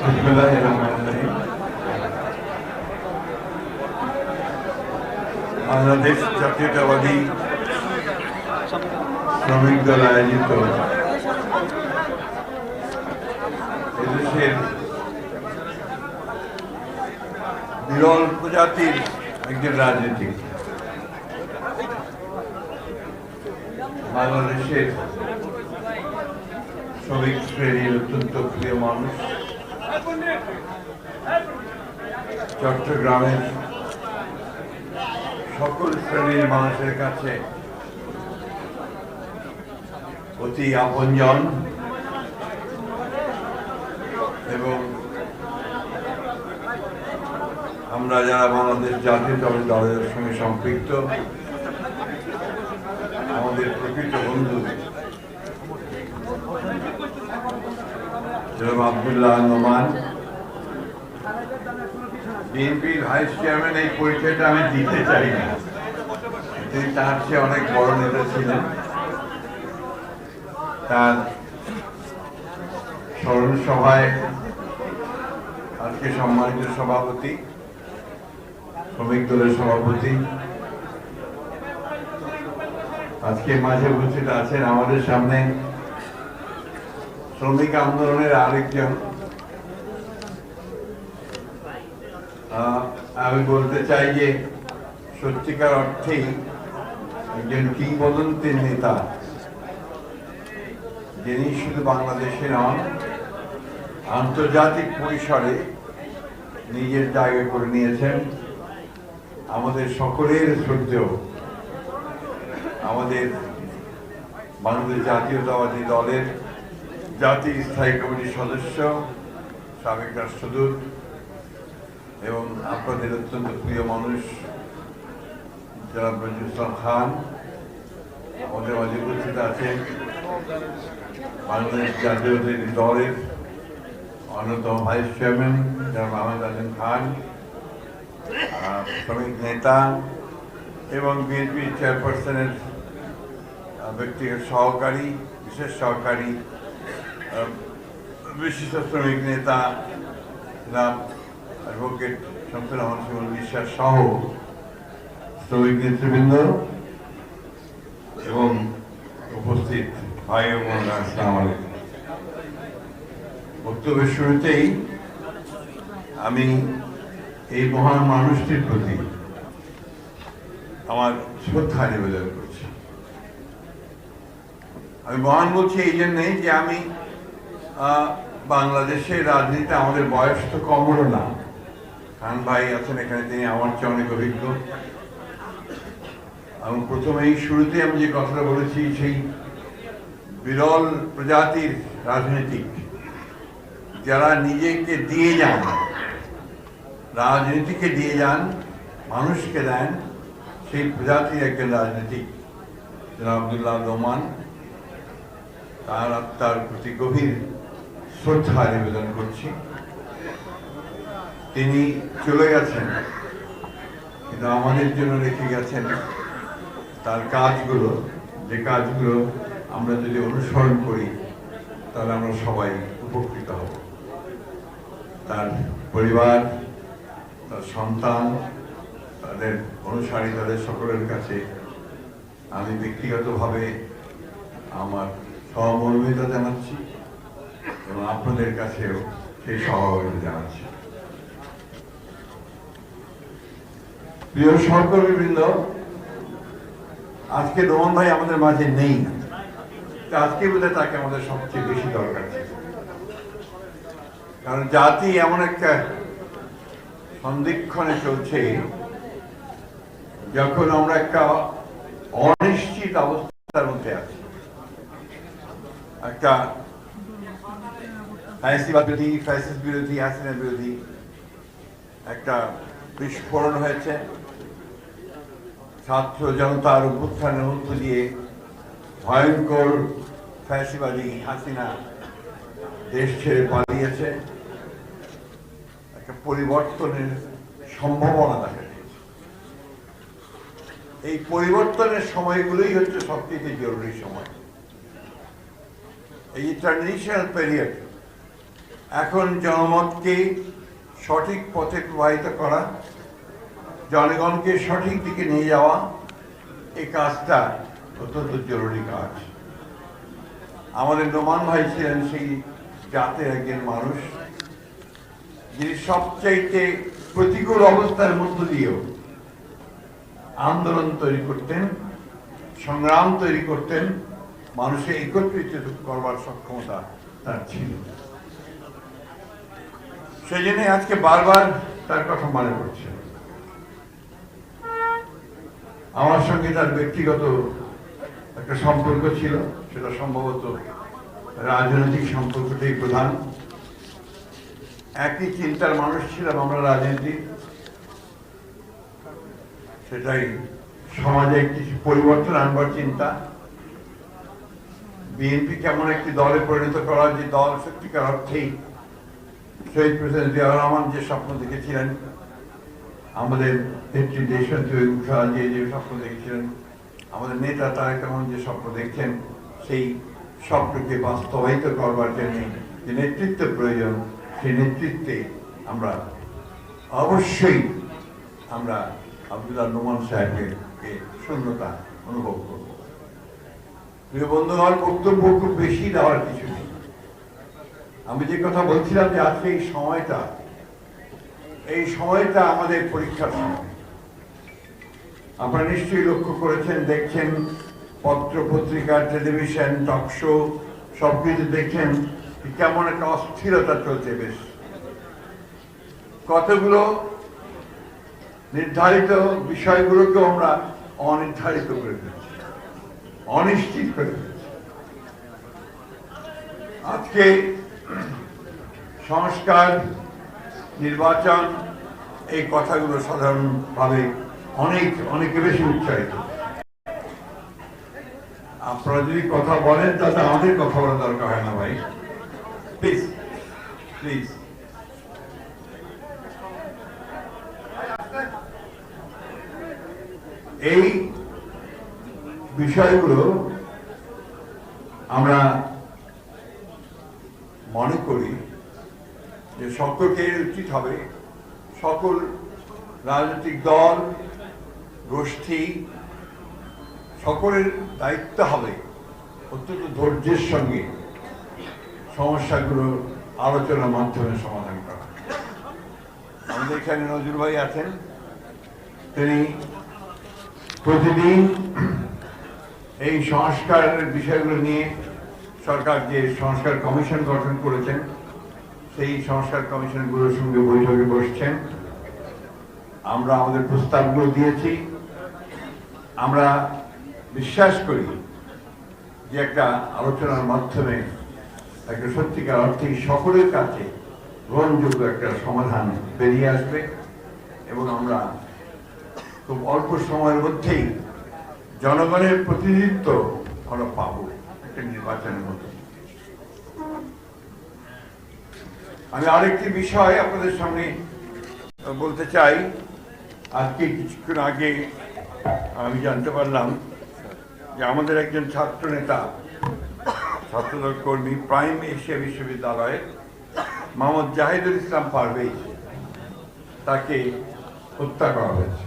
বিসমিল্লাহির রহমানির রহিম। বাংলাদেশ জাতীয়তাবাদী শ্রমিক দল আয়োজিত এদেশের বিরল প্রজাতির একজন রাজনীতিক বাংলাদেশের শ্রমিক শ্রেণির অত্যন্ত প্রিয় মানুষ চট্টগ্রামের সকল শ্রেণির মানুষের কাছে অতি আপনজন এবং আমরা যারা বাংলাদেশ জাতীয়তাবাদী দলের সঙ্গে সম্পৃক্ত, আমাদের প্রকৃত বন্ধু জনাব আবদুল্লাহ নোমান। বিএনপির ভাইস চেয়ারম্যান এই পরিচয়টা আমি দিতে চাই না। তিনি তার চেয়ে অনেক বড় নেতা ছিলেন। তার স্মরণ সভায় আজকে সম্মানিত সভাপতি, শ্রমিক দলের সভাপতি। আজকে মাঝে উপস্থিত আছেন আমাদের সামনে শ্রমিক আন্দোলনের আরেকজন আমি বলতে চাই যে সত্যিকার অর্থেই একজন কিংবদন্তির নেতা, যিনি শুধু বাংলাদেশে নন, আন্তর্জাতিক পরিসরে নিজের জায়গা করে নিয়েছেন। আমাদের সকলের শ্রদ্ধেয়, আমাদের বাংলাদেশ জাতীয়তাবাদী দলের জাতীয় স্থায়ী কমিটির সদস্য, সাবেক রাষ্ট্রদূত এবং আপনাদের অত্যন্ত প্রিয় মানুষ যারা ইসলাম খান, আমাদের মাঝে উপস্থিত আছেন বাংলাদেশ জাতীয়তাবাদী দলের অন্যতম ভাইস চেয়ারম্যান যারা মোহাম্মদ আজম খান শ্রমিক নেতা এবং বিএনপি চেয়ারপারসনের ব্যক্তিগত সহকারী, বিশেষ সহকারী বিশিষ্ট শ্রমিক নেতা, জনাব অ্যাডভোকেট রহমান বিশ্বাস সহ শ্রমিক নেতৃবৃন্দ এবং উপস্থিত ভাই বোনেরা আলাইকুম। বক্তব্যের শুরুতেই আমি এই মহান মানুষটির প্রতি আমার শ্রদ্ধা নিবেদন করছি। আমি মহান বলছি এই জন্যেই যে আমি বাংলাদেশের রাজনীতি আমাদের বয়স তো কম না। খান ভাই আছেন এখানে, তিনি আমার চেয়ে অনেক অভিজ্ঞ। আমি প্রথমেই শুরুতে আমি যে কথাটা বলেছি, সেই বিরল প্রজাতির রাজনীতিক, যারা নিজেকে দিয়ে যান, রাজনীতিকে দিয়ে যান, মানুষকে দেন, সেই প্রজাতির একজন রাজনীতিক আবদুল্লাহ রহমান তার আত্মার প্রতি গভীর শ্রদ্ধা নিবেদন করছি। তিনি চলে গেছেন, কিন্তু আমাদের জন্য রেখে গেছেন তার কাজগুলো। যে কাজগুলো আমরা যদি অনুসরণ করি, তাহলে আমরা সবাই উপকৃত হব। তার পরিবার, তার সন্তান, তাদের অনুসারী, তাদের সকলের কাছে আমি ব্যক্তিগতভাবে আমার সহমর্মিতা জানাচ্ছি এবং আপনাদের কাছেও সেই সহযোগিতা জানাচ্ছি। প্রিয় সহকর্মীবৃন্দ, আজকে ভাই আমাদের মাঝে নেই। আজকে বোধহয় তাকে আমাদের সবচেয়ে বেশি দরকার ছিল। কারণ জাতি এমন একটা সন্দিক্ষণে চলছে, যখন আমরা একটা অনিশ্চিত অবস্থার মধ্যে আছি। একটা ফ্যাসিবাদ বিরোধী ফ্যাসিস বিরোধী, হাসিনা বিরোধী একটা বিস্ফোরণ হয়েছে। ছাত্র জনতার অভ্যুত্থানের মধ্য দিয়ে ভয়ঙ্কর ফ্যাসিবাদী হাসিনা দেশ ছেড়ে পালিয়েছে। একটা পরিবর্তনের সম্ভাবনা দেখা এই পরিবর্তনের সময়গুলোই হচ্ছে সবথেকে জরুরি সময়। এই ট্রানজিশনাল পিরিয়ড এখন জনমতকে সঠিক পথে প্রবাহিত করা জনগণকে সঠিক দিকে নিয়ে যাওয়া এই কাজটা অত্যন্ত জরুরি কাজ। আমাদের নোমান ভাই ছিলেন সেই জাতের একজন মানুষ, যিনি সবচাইতে প্রতিকূল অবস্থার মধ্য দিয়েও আন্দোলন তৈরি করতেন, সংগ্রাম তৈরি করতেন মানুষকে একত্রিত করবার সক্ষমতা তার ছিল। সেই জন্য আজকে বারবার তার কথা মনে পড়ছে। আমার সঙ্গে তার ব্যক্তিগত একটা সম্পর্ক ছিল, সেটা সম্ভবত রাজনৈতিক সম্পর্কটাই প্রধান। একই চিন্তার মানুষ ছিলাম আমরা রাজনীতি। সেটাই সমাজে কিছু পরিবর্তন আনবার চিন্তা। বিএনপি কেমন একটি দলে পরিণত করা, যে দল সত্যিকার অর্থেই শহীদ প্রেসিডেন্ট জিয়াউর রহমান যে স্বপ্ন দেখেছিলেন আমাদের বেগম খালেদা জিয়া যে স্বপ্ন দেখেছিলেন আমাদের নেতা তারেক রহমান যে স্বপ্ন দেখছেন, সেই স্বপ্নকে বাস্তবায়িত করবার জন্য যে নেতৃত্ব প্রয়োজন, সেই নেতৃত্বে আমরা অবশ্যই আমরা আব্দুল্লাহ নোমান সাহেবের শূন্যতা অনুভব করব। প্রিয় বন্ধুগণ, বক্তব্য খুব বেশি দেওয়ার কিছু নেই। আমি যে কথা বলছিলাম যে আজকে এই সময়টা এই সময়টা আমাদের পরীক্ষার সময়। আপনারা নিশ্চয়ই লক্ষ্য করেছেন, দেখছেন পত্র, পত্রিকা, টেলিভিশন, টক শো সবকিছু দেখছেন কেমন একটা অস্থিরতা চলছে বেশ। কতগুলো নির্ধারিত বিষয়গুলোকে আমরা অনির্ধারিত করে ফেলছি, অনিশ্চিত করে আজকে সংস্কার নির্বাচন, এই কথাগুলো সাধারণভাবে অনেক, অনেকে বেশি উৎসাহিত আপনারা যদি কথা বলেন তাতে আমাদের কথা বলার দরকার হয় না ভাই। প্লিজ প্লিজ এই বিষয়গুলো আমরা মনে করি যে সকলকে উচিত হবে সকল রাজনৈতিক দল, গোষ্ঠী, সকলের দায়িত্ব হবে অত্যন্ত ধৈর্যের সঙ্গে সমস্যাগুলো আলোচনার মাধ্যমে সমাধান করা। আমাদের এখানে নজরুল ভাই আছেন। তিনি প্রতিদিন এই সংস্কারের বিষয়গুলো নিয়ে সরকার যে সংস্কার কমিশন গঠন করেছেন সেই সংস্কার কমিশনগুলোর সঙ্গে বৈঠকে বসছেন। আমরা আমাদের প্রস্তাবগুলো দিয়েছি। আমরা বিশ্বাস করি যে একটা আলোচনার মাধ্যমে একটা সত্যিকার অর্থে সকলের কাছে গ্রহণযোগ্য একটা সমাধান বেরিয়ে আসবে এবং আমরা খুব অল্প সময়ের মধ্যেই জনগণের প্রতিনিধিত্ব আমরা পাবো একটা নির্বাচনের মধ্যে। আমি আরেকটি বিষয় আপনাদের সামনে বলতে চাই। আজকে কিছুক্ষণ আগে আমি জানতে পারলাম যে আমাদের একজন ছাত্র নেতা, ছাত্রদল কর্মী, প্রাইম এশিয়া বিশ্ববিদ্যালয়ের মোহাম্মদ জাহিদুল ইসলাম পারভেজ, তাকে হত্যা করা হয়েছে।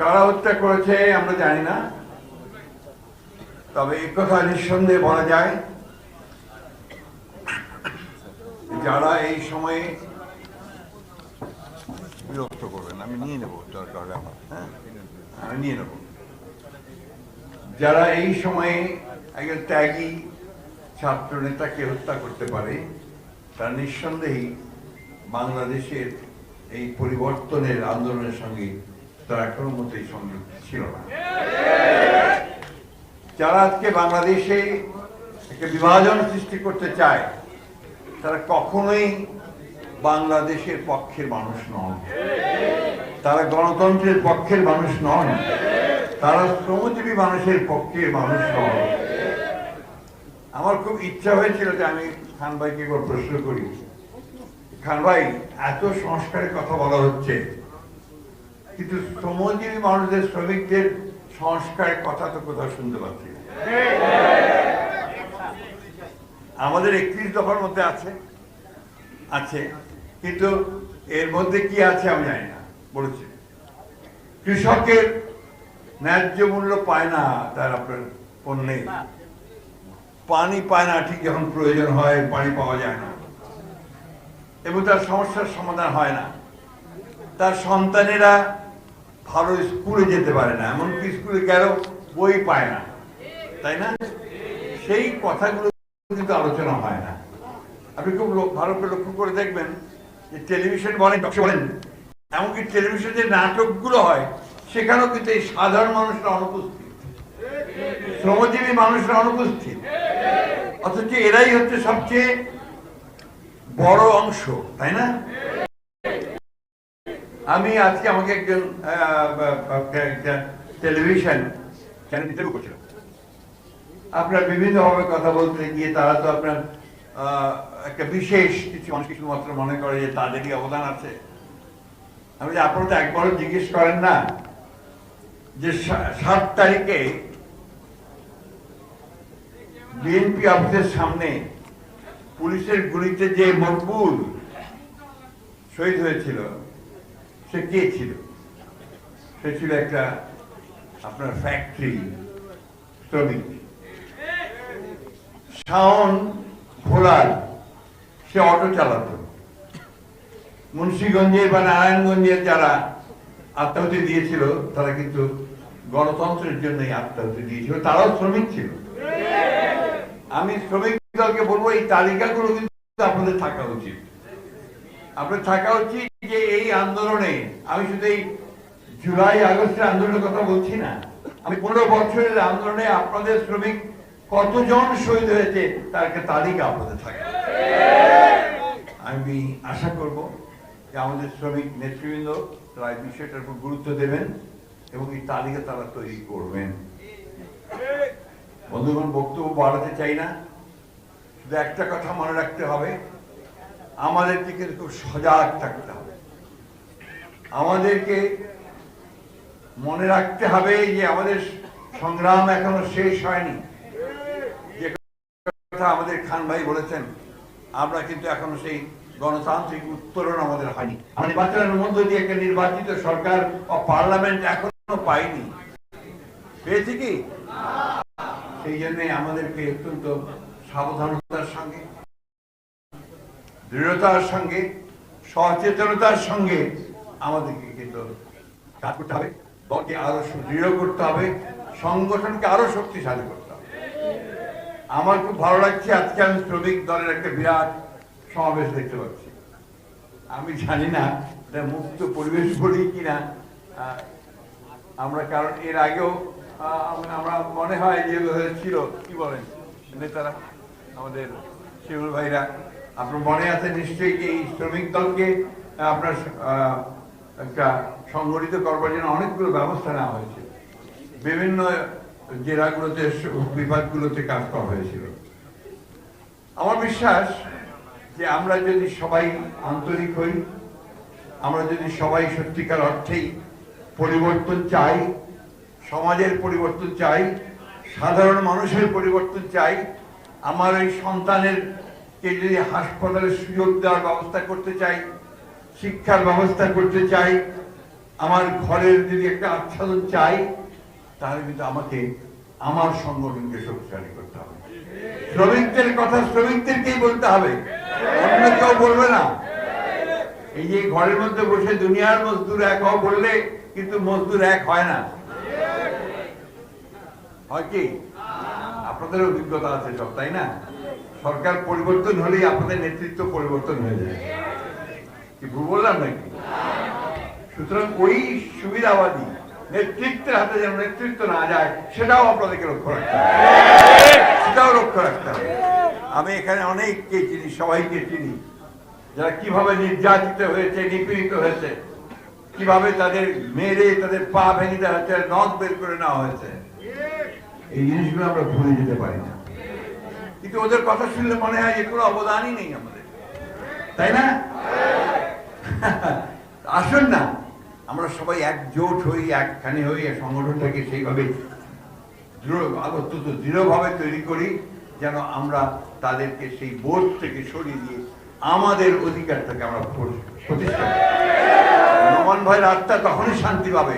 কারা হত্যা করেছে আমরা জানি না, তবে এই কথা নিঃসন্দেহে বলা যায় যারা এই সময়ে বিরক্ত করবেন, আমি নিয়ে নেব দরকার হ্যাঁ? আমি নিয়ে নেব। যারা এই সময়ে একজন ত্যাগী ছাত্র নেতাকে হত্যা করতে পারে, তার নিঃসন্দেহেই বাংলাদেশের এই পরিবর্তনের আন্দোলনের সঙ্গে তারা কোনো মতেই সংযুক্ত ছিল না। যারা আজকে বাংলাদেশে একটা বিভাজন সৃষ্টি করতে চায় তারা কখনোই বাংলাদেশের পক্ষের মানুষ নন। তারা গণতন্ত্রের পক্ষের মানুষ নন। তারা শ্রমজীবী মানুষের পক্ষের মানুষ নন। আমার খুব ইচ্ছা হয়েছিল যে আমি খান ভাইকে একবার প্রশ্ন করি। খান ভাই, এত সংস্কারের কথা বলা হচ্ছে, কিন্তু শ্রমজীবী মানুষদের, শ্রমিকদের সংস্কারের কথা তো কোথাও শুনতে পাচ্ছি। আমাদের একত্রিশ দফার মধ্যে আছে। আছে। কিন্তু এর মধ্যে কি আছে আমি জানি না, বলেছি। কৃষকের ন্যায্য মূল্য পায় না, তার আপনার পণ্যে পানি পায় না, ঠিক যখন প্রয়োজন হয়, পানি পাওয়া যায় না। এবং তার সমস্যার সমাধান হয় না। তার সন্তানেরা ভালো স্কুলে যেতে পারে না, এমনকি স্কুলে গেলেও বই পায় না। তাই না? সেই কথাগুলো কিন্তু আলোচনা হয় না। আপনি খুব ভালো করে লক্ষ্য করে দেখবেন যে টেলিভিশন বলেন বলেন, এমনকি টেলিভিশনে যে নাটকগুলো হয়, সেখানেও কিন্তু এই সাধারণ মানুষরা অনুপস্থিত। শ্রমজীবী মানুষরা অনুপস্থিত। অথচ এরাই হচ্ছে সবচেয়ে বড় অংশ, তাই না? আমি আজকে আমাকে একজন টেলিভিশন চ্যানেল, ইন্টারভিউ করছিল আপনার বিভিন্ন ভাবে কথা বলতে গিয়ে তারা তো আপনার একটা বিশেষ কিছু মানুষ শুধুমাত্র মনে করে যে তাদেরই অবদান আছে? আমি যে আপনারা তো একবারও জিজ্ঞেস করেন না যে সাত তারিখে বিএনপি অফিসের সামনে পুলিশের গুলিতে যে মকবুল শহীদ হয়েছিল, সে কে ছিল? সে ছিল একটা আপনার ফ্যাক্টরি শ্রমিক। শাওন ভোলার সে অটো চালাতো। মুন্সীগঞ্জের বা নারায়ণগঞ্জের যারা আত্মাহুতি দিয়েছিল, তারা কিন্তু গণতন্ত্রের জন্যই আত্মাহুতি দিয়েছিল, তারাও শ্রমিক ছিল। আমি শ্রমিক দলকে বলব, এই তালিকাগুলো কিন্তু আপনাদের থাকা উচিত। আপনার থাকা উচিত যে এই আন্দোলনে, আমি শুধু এই জুলাই আগস্টের আন্দোলনের কথা বলছি না, আমি পনেরো বছরের আন্দোলনে আপনাদের শ্রমিক কতজন শহীদ হয়েছে তার একটা তালিকা আপনাদের থাকে। আমি আশা করব যে আমাদের শ্রমিক নেতৃবৃন্দ তারা এই বিষয়টার উপর গুরুত্ব দেবেন এবং এই তালিকা তারা তৈরি করবেন। বন্ধুগণ, বক্তব্য বাড়াতে চাই না। শুধু একটা কথা মনে রাখতে হবে, আমাদেরকে কিন্তু খুব সজাগ থাকতে হবে। আমাদেরকে মনে রাখতে হবে যে আমাদের সংগ্রাম এখনও শেষ হয়নি। কথা আমাদের খান ভাই বলেছেন, আমরা কিন্তু এখনও সেই গণতান্ত্রিক উত্তরণ আমাদের হয়নি। নির্বাচনের মধ্য দিয়ে একটা নির্বাচিত সরকার ও পার্লামেন্ট এখনও পাইনি। পেয়েছি কি? সেই জন্য আমাদেরকে অত্যন্ত সাবধানতার সঙ্গে, দৃঢ়তার সঙ্গে, সচেতনতার সঙ্গে আমাদেরকে কিন্তু কাজ করতে হবে। দলকে আরও সুদৃঢ় করতে হবে, সংগঠনকে আরও শক্তিশালী করতে হবে। আমার খুব ভালো লাগছে, আজকে আমি শ্রমিক দলের একটা বিরাট সমাবেশ দেখতে পাচ্ছি। আমি জানি না এটা মুক্ত পরিবেশ বলি কিনা আমরা কারণ এর আগেও আমরা- আমরা মনে হয় যে ছিল কি বলেন নেতারা, আমাদের শিমুল ভাইরা, আপনার মনে আছে নিশ্চয়ই এই শ্রমিক দলকে আপনার একটা সংগঠিত করবার জন্য অনেকগুলো ব্যবস্থা নেওয়া হয়েছে। বিভিন্ন জেলাগুলোতে বিভাগগুলোতে কাজ করা হয়েছিল। আমার বিশ্বাস যে আমরা যদি সবাই আন্তরিক হই, আমরা যদি সবাই সত্যিকার অর্থেই পরিবর্তন চাই, সমাজের পরিবর্তন চাই, সাধারণ মানুষের পরিবর্তন চাই, আমার এই সন্তানের কে যদি হাসপাতালের সুযোগ দেওয়ার ব্যবস্থা করতে চাই, শিক্ষার ব্যবস্থা করতে চাই, আমার ঘরের যদি একটা আচ্ছাদন চাই তাহলে কিন্তু আমাকে, আমার সংগঠনকে শক্তিশালী করতে হবে। শ্রমিকদের কথা শ্রমিকদেরকেই বলতে হবে। অন্য কেউ বলবে না। এই যে ঘরের মধ্যে বসে দুনিয়ার মজদুর এক হও বললে কিন্তু মজদুর এক হয় না। হয় কি? আপনাদের অভিজ্ঞতা আছে সব, তাই না? সরকার পরিবর্তন হলেই আপনাদের নেতৃত্ব পরিবর্তন হয়ে যায়। কি ভুল বললাম নাকি? সুতরাং ওই সুবিধাবাদী নেতৃত্বের হাতে যেন নেতৃত্ব না যায়, সেটাও আপনাদেরকে লক্ষ্য রাখতে হবে। সেটাও লক্ষ্য রাখতে হবে। আমি এখানে অনেককে চিনি, সবাইকে চিনি, যারা কীভাবে নির্যাতিত হয়েছে, নিপীড়িত হয়েছে, কীভাবে তাদের মেরে, তাদের পা ভেঙে দেওয়া হয়েছে, নখ বের করে নেওয়া হয়েছে। এই জিনিসগুলো আমরা ভুলে যেতে পারি না। কিন্তু ওদের কথা শুনলে মনে হয় যে কোনো অবদানই নেই আমাদের। তাই না? আসুন না। আমরা সবাই একজোট হই, একখানে হই সংগঠনটাকে সেইভাবে দৃঢ় অত্যন্ত দৃঢ়ভাবে তৈরি করি, যেন আমরা তাদেরকে সেই বোধ থেকে সরিয়ে দিয়ে আমাদের অধিকারটাকে আমরা প্র- প্রতিষ্ঠা। নোমান ভাইয়ের আত্মা তখনই শান্তি পাবে,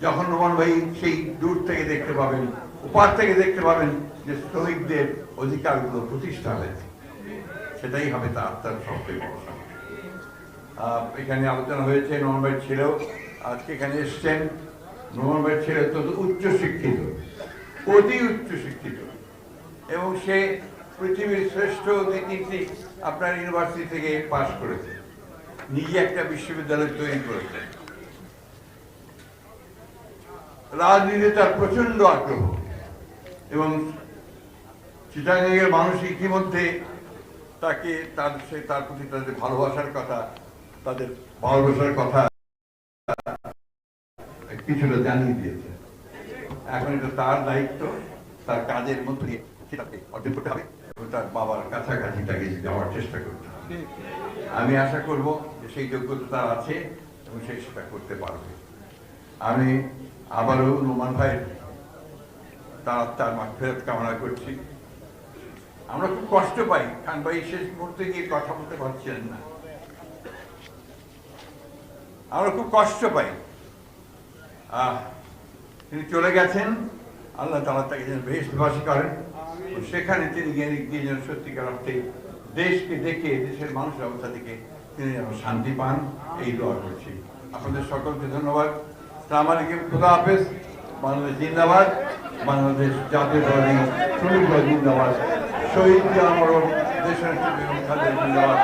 যখন নোমান ভাই সেই দূর থেকে দেখতে পাবেন উপার থেকে দেখতে পাবেন যে শ্রমিকদের অধিকারগুলো প্রতিষ্ঠা হয়েছে সেটাই হবে তার আত্মার সবচেয়ে বড় এখানে আলোচনা হয়েছে ভাই ছেলেও আজকে এখানে এসছেন। ভাই ছেলে তো উচ্চ শিক্ষিত, অতি উচ্চ শিক্ষিত। এবং সে পৃথিবীর শ্রেষ্ঠ তিনটি আপনার ইউনিভার্সিটি থেকে পাশ করেছে। নিজে একটা বিশ্ববিদ্যালয় তৈরি করেছে। রাজনীতি তার প্রচণ্ড আগ্রহ এবং চিটাগাংয়ের মানুষ ইতিমধ্যে তাকে তার, সে তার প্রতি তাদের ভালোবাসার কথা তাদের ভালোবাসার কথা কিছুটা জানিয়ে দিয়েছে। এখন এটা তার দায়িত্ব, তার কাজের মধ্যে সেটাকে অর্জন করতে হবে এবং তার বাবার কাছাকাছি তাকে যাওয়ার চেষ্টা করতে হবে। আমি আশা করব যে সেই যোগ্যতা তার আছে এবং সে সেটা করতে পারবে। আমি আবারও নোমান ভাইয়ের তার তার ফেরত কামনা করছি। আমরা খুব কষ্ট পাই। খান ভাই শেষ মুহূর্তে গিয়ে কথা বলতে পারছিলেন না। আমরা খুব কষ্ট পাই। তিনি চলে গেছেন। আল্লাহ তালা তাকে যেন বেশবাসী করেন। সেখানে তিনি গিয়ে গিয়ে যেন সত্যিকার অর্থে দেশকে দেখে, দেশের মানুষের অবস্থা থেকে তিনি যেন শান্তি পান। এই দোয়া করছি। আপনাদের সকলকে ধন্যবাদ। সালাম আলাইকুম। খুদা হাফেজ। বাংলাদেশ জিন্দাবাদ। বাংলাদেশ জাতীয়তাবাদী শ্রমিক জিন্দাবাদ। শহীদ আমার দেশের জিন্দাবাদ।